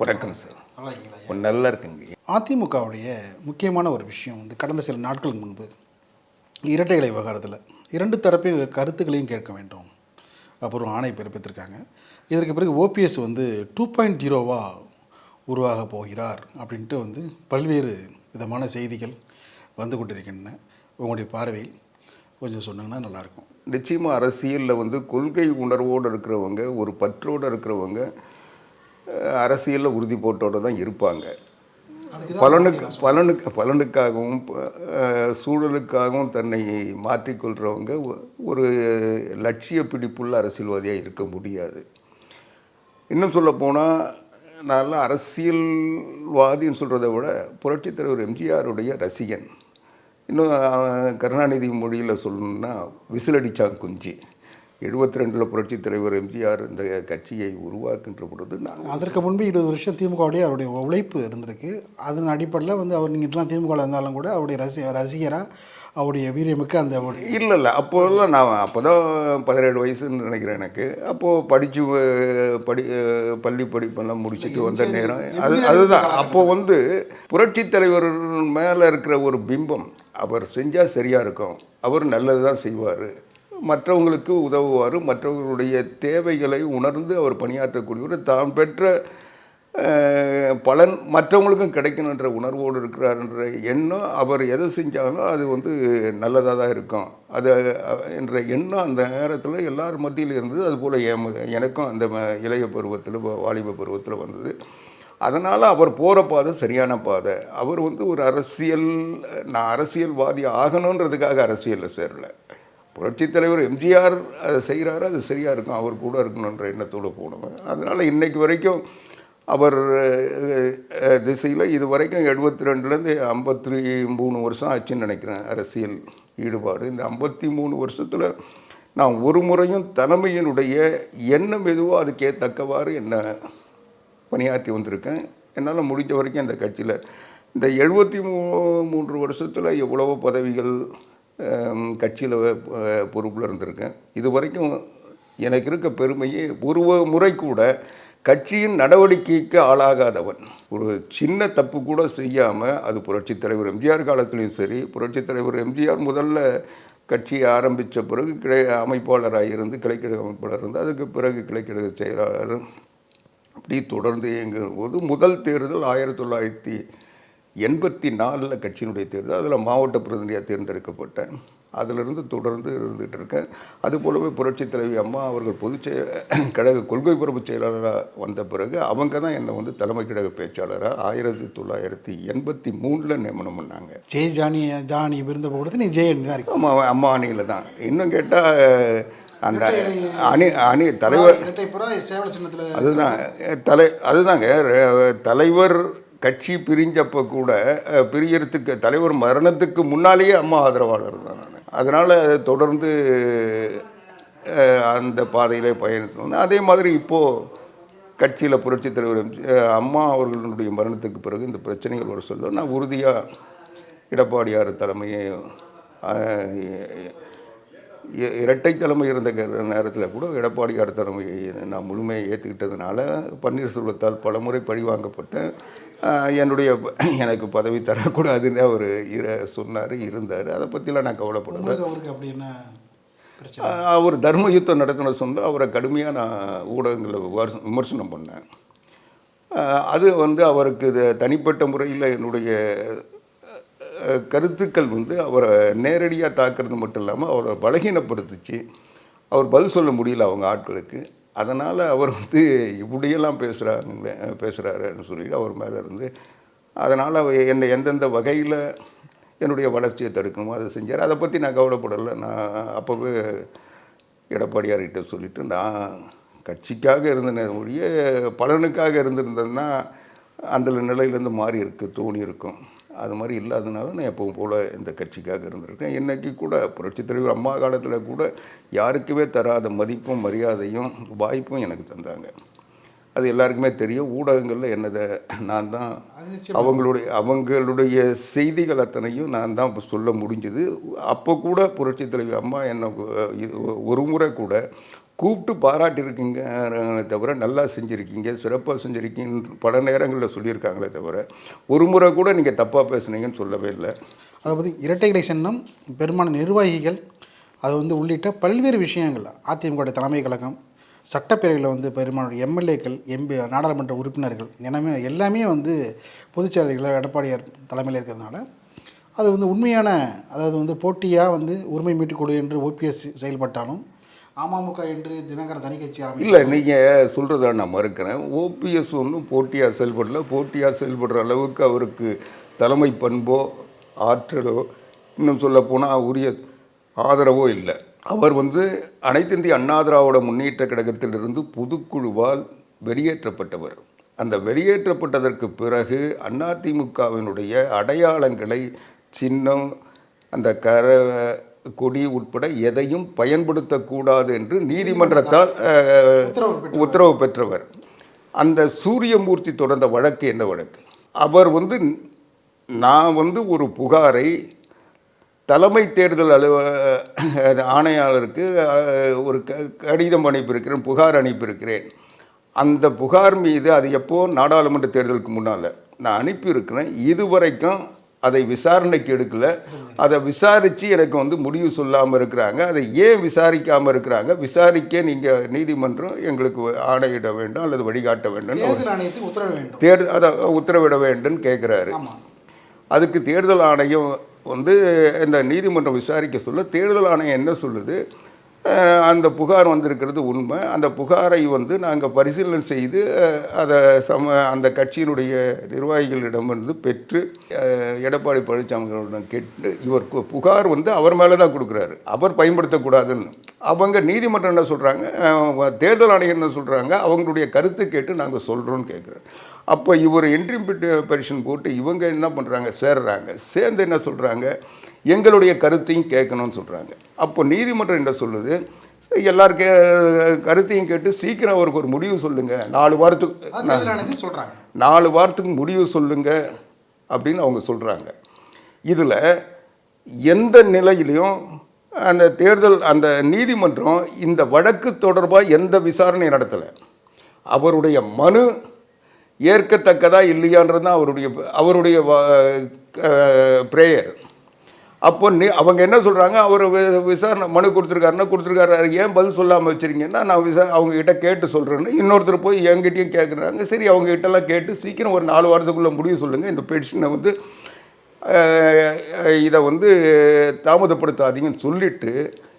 வணக்கம் சார். நல்லா இருக்குங்க. அதிமுகவுடைய முக்கியமான ஒரு விஷயம் வந்து கடந்த சில நாட்களுக்கு முன்பு இரட்டை இலை விவகாரத்தில் இரண்டு தரப்பின் கருத்துக்களையும் கேட்க வேண்டும். அப்புறம் ஆணை பிறப்பித்திருக்காங்க. இதற்கு பிறகு ஓபிஎஸ் வந்து டூ பாயிண்ட் ஜீரோவாக உருவாக போகிறார் அப்படின்ட்டு வந்து பல்வேறு விதமான செய்திகள் வந்து கொண்டிருக்கின்றன. உங்களுடைய பார்வையில் கொஞ்சம் சொன்னீங்கன்னா நல்லாயிருக்கும். நிச்சயமாக அரசியலில் வந்து கொள்கை உணர்வோடு இருக்கிறவங்க ஒரு பற்றோடு இருக்கிறவங்க அரசியலில் உறுதி போட்டோடு தான் இருப்பாங்க. பலனுக்கு பலனுக்கு பலனுக்காகவும் சூழலுக்காகவும் தன்னை மாற்றிக்கொள்கிறவங்க ஒரு லட்சிய பிடிப்புள்ள அரசியல்வாதியாக இருக்க முடியாது. இன்னும் சொல்ல போனால் நான் அரசியல்வாதின்னு சொல்கிறத விட புரட்சித் தலைவர் எம்ஜிஆருடைய ரசிகன். இன்னும் கருணாநிதி மொழியில் சொல்லணும்னா விசிலடிச்சான் குஞ்சு. எழுபத்தி ரெண்டில் புரட்சித் தலைவர் எம்ஜிஆர் இந்த கட்சியை உருவாக்குன்ற பொழுது நான் அதற்கு முன்பு இருபது வருஷம் திமுகவுடைய அவருடைய உழைப்பு இருந்திருக்கு. அதன் அடிப்படையில் வந்து அவர் நீங்கள் இதெல்லாம் திமுகவில் இருந்தாலும் கூட அவருடைய ரசி ரசிகராக அவருடைய வீரியமிக்க அந்த இல்லை இல்லை. அப்போல்லாம் நான் அப்போ தான் பதினேழு வயசுன்னு நினைக்கிறேன் எனக்கு. அப்போது படித்து படி பள்ளி படிப்பெல்லாம் முடிச்சுட்டு வந்த நேரம். அது அதுதான். அப்போ வந்து புரட்சித் தலைவர் மேலே இருக்கிற ஒரு பிம்பம் அவர் செஞ்சால் சரியாக இருக்கும். அவர் நல்லது தான் செய்வார். மற்றவங்களுக்கு உதவுவார் மற்றவர்களுடைய தேவைகளை உணர்ந்து அவர் பணியாற்றக்கூடியவர். தான் பெற்ற பலன் மற்றவங்களுக்கும் கிடைக்கணுன்ற உணர்வோடு இருக்கிறார்ன்ற எண்ணம் அவர் எதை செஞ்சாலும் அது வந்து நல்லதாக தான் இருக்கும். அது என்ற எண்ணம் அந்த நேரத்தில் எல்லார் மத்தியில் இருந்தது. அதுபோல் எம் எனக்கும் அந்த ம- இளைய பருவத்தில் வாலிப பருவத்தில் வந்தது. அதனால் அவர் போகிற பாதை சரியான பாதை. அவர் வந்து ஒரு அரசியல் நான் அரசியல்வாதி ஆகணுன்றதுக்காக அரசியலில் சேரலை. புரட்சித் தலைவர் எம்ஜிஆர் அதை செய்கிறாரு அது சரியாக இருக்கும் அவர் கூட இருக்கணுன்ற எண்ணத்தோடு போனவன். அதனால் இன்றைக்கு வரைக்கும் அவர் திசையில் இது வரைக்கும் எழுபத்தி ரெண்டுலேருந்து ஐம்பத்தி மூணு வருஷம் ஆச்சுன்னு நினைக்கிறேன் அரசியல் ஈடுபாடு. இந்த ஐம்பத்தி மூணு வருஷத்தில் நான் ஒரு முறையும் தலைமையினுடைய எண்ணம் எதுவோ அதுக்கே தக்கவாறு என்ன பணியாற்றி வந்திருக்கேன். என்னால் முடிஞ்ச வரைக்கும் இந்த கட்சியில் இந்த எழுபத்தி மூ மூன்று வருஷத்தில் எவ்வளவோ பதவிகள் கட்சியில் பொறுப்பில் இருந்திருக்கேன். இது வரைக்கும் எனக்கு இருக்க பெருமையே ஒரு முறை கூட கட்சியின் நடவடிக்கைக்கு ஆளாகாதவன். ஒரு சின்ன தப்பு கூட செய்யாமல் அது புரட்சித் தலைவர் எம்ஜிஆர் காலத்துலேயும் சரி புரட்சித் தலைவர் எம்ஜிஆர் முதல்ல கட்சியை ஆரம்பித்த பிறகு கிளை அமைப்பாளராக இருந்து கிளைக்கழக அமைப்பாளர் இருந்து அதுக்கு பிறகு கிளைக்கழக செயலாளர் அப்படி தொடர்ந்து இயங்குகிற போது முதல் தேர்தல் ஆயிரத்தி தொள்ளாயிரத்தி எண்பத்தி நாலில் கட்சியினுடைய தேர்தல் அதில் மாவட்ட பிரதிநிதியாக தேர்ந்தெடுக்கப்பட்டேன் அதிலிருந்து தொடர்ந்து இருந்துகிட்டு இருக்கேன் அது போலவே புரட்சித் தலைவி அம்மா அவர்கள் பொதுச் கழக கொள்கை பரப்பு செயலாளராக வந்த பிறகு அவங்க தான் என்னை வந்து தலைமை கழக பேச்சாளராக ஆயிரத்தி தொள்ளாயிரத்தி எண்பத்தி மூணில் நியமனம் பண்ணாங்க. ஜெய் ஜானி ஜானி விருந்த கொடுத்து நீ ஜெய் தான் இருக்கு அம்மா அம்மா அணியில் தான். இன்னும் கேட்டால் அந்த அணி அணி தலைவர் அதுதான் தலை அதுதாங்க தலைவர் கட்சி பிரிஞ்சப்போ கூட பிரியறதுக்கு தலைவர் மரணத்துக்கு முன்னாலேயே அம்மா ஆதரவாளர் தான் நான். அதனால் தொடர்ந்து அந்த பாதையிலே பயணித்து வந்தேன். அதே மாதிரி இப்போது கட்சியில் புரட்சித் தலைவர் அம்மா அவர்களுடைய மரணத்துக்கு பிறகு இந்த பிரச்சனைகள் வர சொல்ல நான் உறுதியாக எடப்பாடியார் தலைமையை இரட்டை தலைமை இருந்த நேரத்தில் கூட எடப்பாடியார் தலைமையை நான் முழுமையை ஏற்றுக்கிட்டதுனால பன்னீர்செல்வத்தால் பலமுறை பழி வாங்கப்பட்டேன் ஆஹ் என்னுடைய எனக்கு பதவி தரக்கூடாதுன்னு அவர் இர சொன்னார் இருந்தார். அதை பற்றிலாம் நான் கவலைப்படலை. அவருக்கு அப்படி என்ன அவர் தர்ம யுத்தம் நடத்தின சொந்த அவரை கடுமையாக நான் ஊடகங்களில் விமர்ச- விமர்சனம் பண்ணேன். அது வந்து அவருக்கு இது தனிப்பட்ட முறையில் என்னுடைய கருத்துக்கள் வந்து அவரை நேரடியாக தாக்குறது மட்டும் இல்லாமல் அவரை பலகீனப்படுத்துச்சு. அவர் பதில் சொல்ல முடியல அவங்க ஆட்களுக்கு. அதனால் அவர் வந்து இப்படியெல்லாம் பேசுகிறாங்க பேசுகிறாருன்னு சொல்லிட்டு அவர் மேலே இருந்து அதனால் என்னை எந்தெந்த வகையில் என்னுடைய வளர்ச்சியை தடுக்கணுமோ அதை செஞ்சார். அதை பற்றி நான் கவலைப்படலை. நான் அப்போவே எடப்பாடியார்கிட்ட சொல்லிட்டு நான் கட்சிக்காக இருந்தேன் ஒழிய பலனுக்காக இருந்திருந்தேன்னா அந்த நிலையிலேருந்து மாறி இருக்கு தோணி இருக்கும். அது மாதிரி இல்லாதனால நான் எப்பவும் போல் இந்த கட்சிக்காக இருந்திருக்கேன். இன்றைக்கி கூட புரட்சித் தலைவர் அம்மா காலத்தில் கூட யாருக்குமே தராத மதிப்பும் மரியாதையும் வாய்ப்பும் எனக்கு தந்தாங்க. அது எல்லாருக்குமே தெரியும். ஊடகங்களில் என்னதை நான் தான் அது அவங்களுடைய அவங்களுடைய செய்திகள் அத்தனையும் நான் தான் இப்ப சொல்ல முடிஞ்சது. அப்போ கூட புரட்சித் தலைவி அம்மா என்ன இது ஒரு முறை கூட கூப்பிட்டு பாராட்டியிருக்கீங்க தவிர நல்லா செஞ்சுருக்கீங்க சிறப்பாக செஞ்சுருக்கீங்க பல நேரங்களில் சொல்லியிருக்காங்களே தவிர ஒரு முறை கூட நீங்கள் தப்பாக பேசுனீங்கன்னு சொல்லவே இல்லை. அதாவது இரட்டை இலை சின்னம் பெரும்பாலான நிர்வாகிகள் அது வந்து உள்ளிட்ட பல்வேறு விஷயங்கள் அதிமுக தலைமை கழகம் சட்டப்பேரவையில் வந்து பெரும்பாலான எம்எல்ஏக்கள் எம்பி நாடாளுமன்ற உறுப்பினர்கள் எல்லாமே எல்லாமே வந்து பொதுச்செயலாளர்கள் எடப்பாடியார் தலைமையில் இருக்கிறதுனால அது வந்து உண்மையான அதாவது வந்து போட்டியாக வந்து உரிமை மீட்டுக்கொடு என்று ஓபிஎஸ் செயல்பட்டாலும் அமமுக என்று தினகரன் தனிக்கட்சி ஆரம்பி இல்லை நீங்கள் சொல்கிறத நான் மறுக்கிறேன். ஓபிஎஸ் ஒன்றும் போட்டியாக செயல்படல. போட்டியாக செயல்படுற அளவுக்கு அவருக்கு தலைமை பண்போ ஆற்றலோ இன்னும் சொல்லப்போனால் உரிய ஆதரவோ இல்லை. அவர் வந்து அனைத்து இந்திய அண்ணா திராவிட முன்னேற்ற கழகத்திலிருந்து பொதுக்குழுவால் வெளியேற்றப்பட்டவர். அந்த வெளியேற்றப்பட்டதற்கு பிறகு அதிமுகவினுடைய அடையாளங்களை சின்னம் அந்த கர கொடி உட்பட எதையும் பயன்படுத்தக்கூடாது என்று நீதிமன்றத்தால் அஹ், உத்தரவு பெற்றவர். உத்தரவு பெற்றவர். அந்த சூரியமூர்த்தி தொடர்ந்த வழக்கு என்ன வழக்கு? அவர் வந்து நான் வந்து ஒரு புகாரை தலைமை தேர்தல் அலுவ ஆணையாளருக்கு ஒரு க கடிதம் அனுப்பியிருக்கிறேன் புகார் அனுப்பியிருக்கிறேன். அந்த புகார் மீது அது எப்போ நாடாளுமன்ற தேர்தலுக்கு முன்னால் நான் அனுப்பியிருக்கிறேன். இதுவரைக்கும் அதை விசாரணைக்கு எடுக்கல. அதை விசாரித்து எனக்கு வந்து முடிவு சொல்லாமல் இருக்கிறாங்க. அதை ஏன் விசாரிக்காமல் இருக்கிறாங்க? விசாரிக்க நீங்கள் நீதிமன்றம் எங்களுக்கு ஆணையிட வேண்டும் அல்லது வழிகாட்ட வேண்டும். தேர்தல் அதை உத்தரவிட வேண்டும் கேட்குறாரு அதுக்கு தேர்தல் ஆணையம் வந்து இந்த நீதிமன்றம் விசாரிக்க சொல்ல தேர்தல் ஆணையம் என்ன சொல்லுது? அந்த புகார் வந்திருக்கிறது உண்மை. அந்த புகாரை வந்து நாங்கள் பரிசீலனை செய்து அதை சம அந்த கட்சியினுடைய நிர்வாகிகளிடமிருந்து பெற்று எடப்பாடி பழனிசாமிகளிடம் கேட்டு இவர் கு- புகார் வந்து அவர் மேலே தான் கொடுக்குறாரு. அவர் பயன்படுத்தக்கூடாதுன்னு. அவங்க நீதிமன்றம் என்ன சொல்கிறாங்க தேர்தல் ஆணையம் என்ன சொல்கிறாங்க அவங்களுடைய கருத்து கேட்டு நாங்கள் சொல்கிறோன்னு கேட்குறாரு அப்போ இவர் என்ட்ரி பெட்டிஷன் போட்டு இவங்க என்ன பண்ணுறாங்க சேர்றாங்க. சேர்ந்து என்ன சொல்கிறாங்க எங்களுடைய கருத்தையும் கேட்கணும்னு சொல்கிறாங்க அப்போ நீதிமன்றம் என்ன சொல்லுது? எல்லார் கே கருத்தையும் கேட்டு சீக்கிரம் அவருக்கு ஒரு முடிவு சொல்லுங்கள் நாலு வாரத்துக்கு சொல்கிறாங்க நாலு வாரத்துக்கு முடிவு சொல்லுங்க அப்படின்னு அவங்க சொல்கிறாங்க இதில் எந்த நிலையிலையும் அந்த தேர்தல் அந்த நீதிமன்றம் இந்த வழக்கு தொடர்பாக எந்த விசாரணை நடத்தலை. அவருடைய மனு ஏற்கத்தக்கதா இல்லையான்றது தான் அவருடைய அவருடைய ப்ரேயர். அப்போ நீ அவங்க என்ன சொல்கிறாங்க அவர் வி- விசாரணை மனு கொடுத்துருக்காருன்னா கொடுத்துருக்காரு. ஏன் பதில் சொல்லாமல் வச்சுருங்கன்னா நான் விசா அவங்கக்கிட்ட கேட்டு சொல்கிறேன்னு இன்னொருத்தர் போய் என்கிட்டயும் கேட்குறாங்க சரி அவங்ககிட்டலாம் கேட்டு சீக்கிரம் ஒரு நாலு வாரத்துக்குள்ளே முடிவு சொல்லுங்கள் இந்த பெட்டிஷனை வந்து இதை வந்து தாமதப்படுத்தாதீங்கன்னு சொல்லிட்டு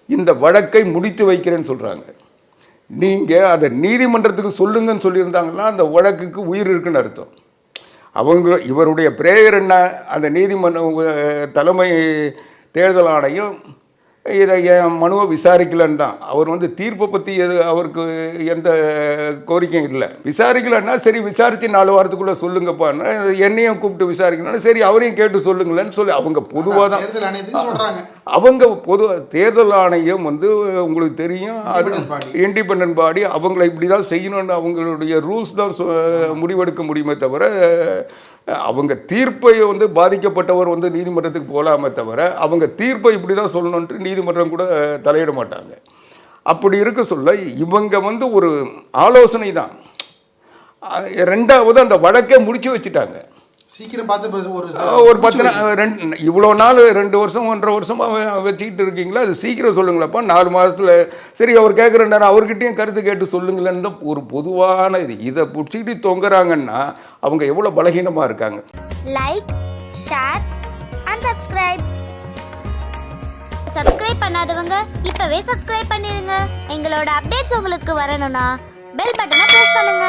இந்த வழக்கை முடித்து வைக்கிறேன்னு சொல்கிறாங்க நீங்கள் அதை நீதிமன்றத்துக்கு சொல்லுங்கன்னு சொல்லியிருந்தாங்கன்னா அந்த வழக்குக்கு உயிர் இருக்குன்னு அர்த்தம். அவங்க இவருடைய பிரேயர் என்ன? அந்த நீதிமன்ற தலைமை தேர்தல் ஆணையம் இதை என் மனுவை விசாரிக்கலன்னு தான் அவர் வந்து தீர்ப்பை பற்றி எது அவருக்கு எந்த கோரிக்கையும் இல்லை. விசாரிக்கலன்னா சரி விசாரித்து நாலு வாரத்துக்குள்ளே சொல்லுங்கப்பான்னு என்னையும் கூப்பிட்டு விசாரிக்கணும்னா சரி அவரையும் கேட்டு சொல்லுங்களேன்னு சொல்லி அவங்க பொதுவாக தான் சொல்கிறாங்க அவங்க பொது தேர்தல் ஆணையம் வந்து உங்களுக்கு தெரியும் அது. இண்டிபெண்ட் பாடி அவங்கள இப்படி தான் செய்யணும்னு அவங்களுடைய ரூல்ஸ் தான் முடிவெடுக்க முடியுமே தவிர அவங்க தீர்ப்பை வந்து பாதிக்கப்பட்டவர் வந்து நீதிமன்றத்துக்கு போகலாமே தவிர அவங்க தீர்ப்பை இப்படி தான் சொல்லணுன்ட்டு நீதிமன்றம் கூட தலையிட மாட்டாங்க. அப்படி இருக்க சொல்ல இவங்க வந்து ஒரு ஆலோசனை தான் ரெண்டாவது அந்த வழக்கை முடிச்சு வச்சுட்டாங்க. சீக்கிரம் பார்த்து பேச ஒரு ஒரு பத்து நாள் ரெண்டு இவ்வளோ நாள் ரெண்டு வருஷம் ஒன்றரை வருஷமாக வச்சுக்கிட்டு இருக்கீங்களா? அது சீக்கிரம் சொல்லுங்களப்பா. நாலு மாதத்தில் சரி அவர் கேட்குற நேரம் அவர்கிட்டயும் கருத்து கேட்டு சொல்லுங்களேன்னு ஒரு பொதுவான இது. இதை பிடிச்சிக்கிட்டு தொங்குறாங்கன்னா அவங்க எவ்வளோ பலகீனமாக இருக்காங்க. Like share and subscribe subscribe பண்ணாதவங்க இப்பவே சப்ஸ்கிரைப் பண்ணிருங்க. எங்களோட அப்டேட்ஸ் உங்களுக்கு வரணும்னா பெல் பட்டனை ப்ரெஸ் பண்ணுங்க.